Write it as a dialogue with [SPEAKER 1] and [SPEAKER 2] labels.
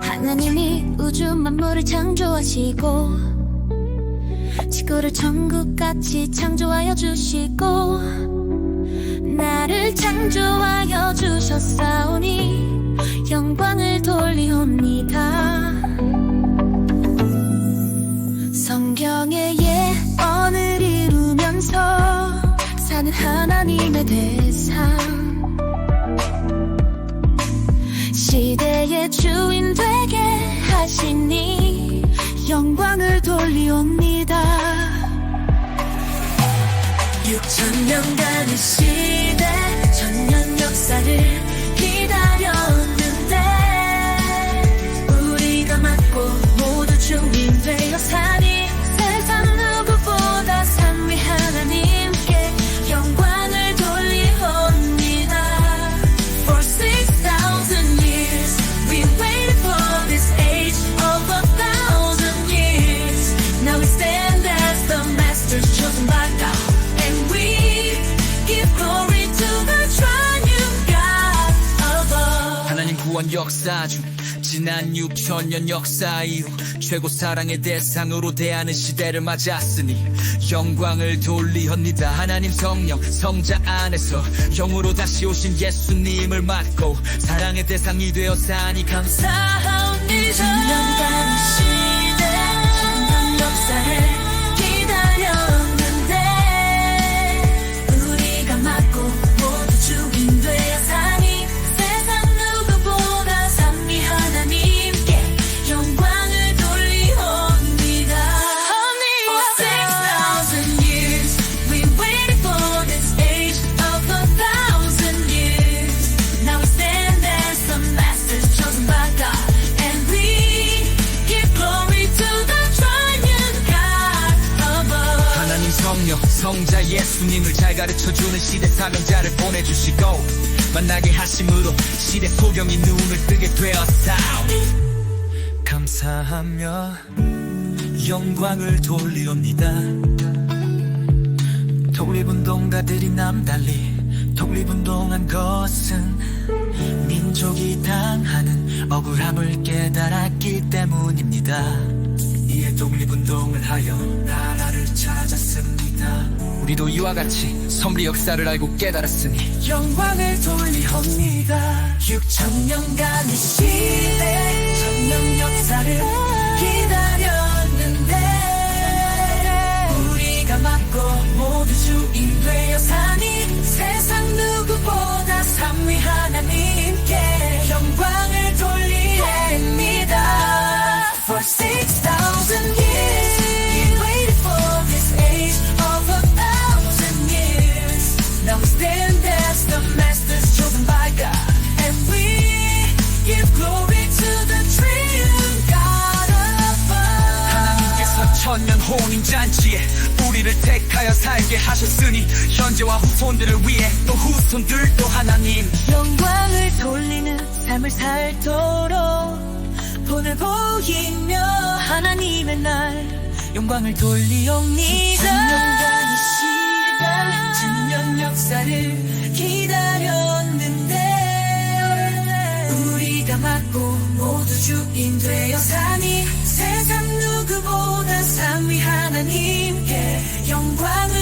[SPEAKER 1] 하나님이 우주 만물을 창조하시고 지구를 천국같이 창조하여 주시고 나를 창조하여 주셨사오니 영광을 돌리옵니다. 성경의 예언을 이루면서 사는 하나님의 대상 시대의 주인 되게 하시니 영광을 돌리옵니다. 6천년간의 시대 천년 역사를
[SPEAKER 2] 구원 역사 중 지난 6천년 역사 이후 최고 사랑의 대상으로 대하는 시대를 맞았으니 영광을 돌리옵니다. 하나님 성령 성자 안에서 영으로 다시 오신 예수님을 맡고 사랑의 대상이 되어 사니 감사합니다 성령 성자 예수님을 잘 가르쳐주는 시대 사명자를 보내주시고 만나게 하심으로 시대 소경이 눈을 뜨게 되었사오니 감사하며 영광을 돌리옵니다. 독립운동가들이 남달리 독립운동한 것은 민족이 당하는 억울함을 깨달았기 때문입니다 이에 독립운동을 하여 나라를 찾았습니다. 우리도 이와 같이 섭리 역사를 알고 깨달았으니 영광을 돌리옵니다.
[SPEAKER 1] 6천년간의 시대 천년 역사를
[SPEAKER 2] 천년 혼인 잔치에 우리를 택하여 살게 하셨으니 현재와 후손들을 위해 또 후손들도 하나님.
[SPEAKER 1] 영광을 돌리는 삶을 살도록 본을 보이며 하나님의 날 영광을 돌리옵니다. 시간 역사를 기다렸는데 우리가 맞고 모두 주인 되어 사니 세상 보다 삼위 하나님께 영광을